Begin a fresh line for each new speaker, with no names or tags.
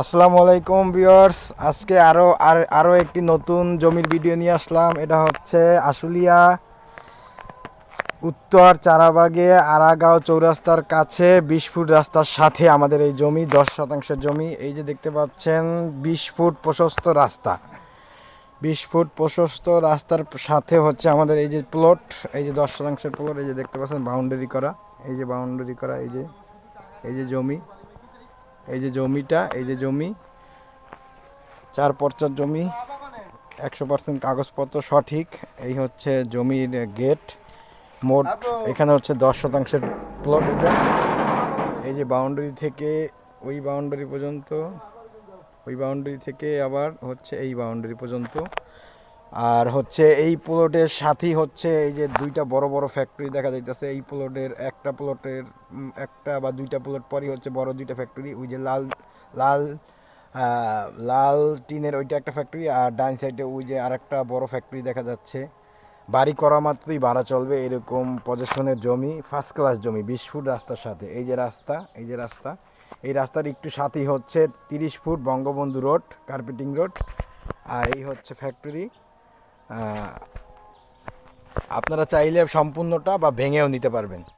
আসসালামু আলাইকুম ভিউয়ার্স। আজকে আরও, আর, আরও একটি নতুন জমির ভিডিও নিয়ে আসলাম। এটা হচ্ছে আশুলিয়া, উত্তর চারাবাগে, আরাগাঁও চৌরাস্তার কাছে বিশ ফুট রাস্তার সাথে আমাদের এই জমি, দশ শতাংশের জমি। এই যে দেখতে পাচ্ছেন, বিশ ফুট প্রশস্ত রাস্তা। বিশ ফুট প্রশস্ত রাস্তার সাথে হচ্ছে আমাদের এই যে প্লট এই যে দশ শতাংশের প্লট এই যে দেখতে পাচ্ছেন বাউন্ডারি করা। এই যে বাউন্ডারি করা, এই যে এই যে জমি। এই যে জমিটা, এই যে জমি, চার পর্চার জমি, একশো পার্সেন্ট কাগজপত্র সঠিক, এই হচ্ছে জমির গেট, মোট এখানে হচ্ছে দশ শতাংশের প্লট এটা। এই যে বাউন্ডারি থেকে ওই বাউন্ডারি পর্যন্ত, ওই বাউন্ডারি থেকে আবার হচ্ছে এই বাউন্ডারি পর্যন্ত। আর হচ্ছে এই প্লটের সাথেই হচ্ছে এই যে দুইটা বড় বড় ফ্যাক্টরি দেখা যাইতেছে। এই প্লটের একটা প্লটের একটা বা দুইটা প্লট পরই হচ্ছে বড় দুইটা ফ্যাক্টরি ওই যে লাল লাল লাল টিনের ওইটা একটা ফ্যাক্টরি আর ডান সাইডে ওই যে আরেকটা বড় ফ্যাক্টরি দেখা যাচ্ছে। বাড়ি করা মাত্রই ভাড়া চলবে এরকম পজিশনের জমি ফার্স্ট ক্লাস জমি, বিশ ফুট রাস্তার সাথে। এই যে রাস্তা, এই যে রাস্তা, এই রাস্তার একটু সাথেই হচ্ছে তিরিশ foot Bangabandhu road carpeting road আর এই হচ্ছে ফ্যাক্টরি আপনারা চাইলে সম্পূর্ণটা বা ভেঙেও নিতে পারবেন।